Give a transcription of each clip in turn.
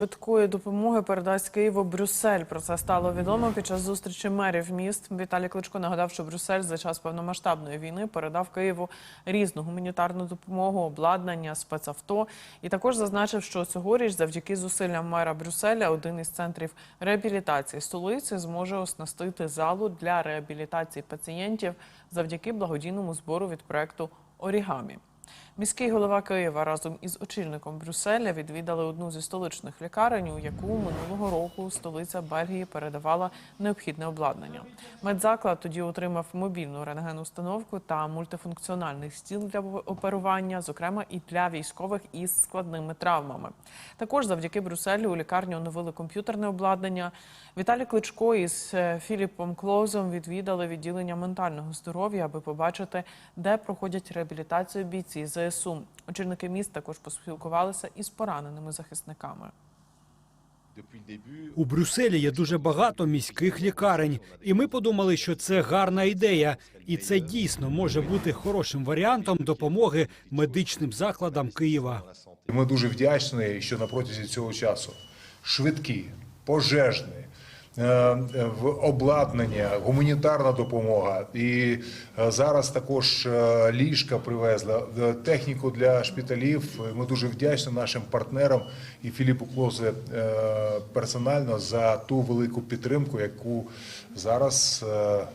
Швидкої допомоги передасть Києву Брюссель. Про це стало відомо під час зустрічі мерів міст. Віталій Кличко нагадав, що Брюссель за час повномасштабної війни передав Києву різну гуманітарну допомогу, обладнання, спецавто. І також зазначив, що цьогоріч, завдяки зусиллям мера Брюсселя, один із центрів реабілітації столиці зможе оснастити залу для реабілітації пацієнтів завдяки благодійному збору від проекту Орігамі. Міський голова Києва разом із очільником Брюсселя відвідали одну зі столичних лікарень, у яку минулого року столиця Бельгії передавала необхідне обладнання. Медзаклад тоді отримав мобільну рентген-установку та мультифункціональний стіл для оперування, зокрема і для військових із складними травмами. Також завдяки Брюсселю у лікарню оновили комп'ютерне обладнання. Віталій Кличко із е, Філіпом Клоузом відвідали відділення ментального здоров'я, аби побачити, де проходять реабілітацію бійці ЗСУ. Очільники міст також поспілкувалися із пораненими захисниками. У Брюсселі є дуже багато міських лікарень, і ми подумали, що це гарна ідея, і це дійсно може бути хорошим варіантом допомоги медичним закладам Києва. Ми дуже вдячні, що на протязі цього часу швидкі, пожежні, в обладнання, гуманітарна допомога. І е, зараз також е, ліжка привезла, е, техніку для шпиталів. Ми дуже вдячні нашим партнерам і Філіпу Клозе е, персонально за ту велику підтримку, яку зараз е,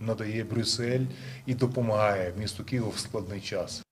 надає Брюссель і допомагає місту Києву в складний час.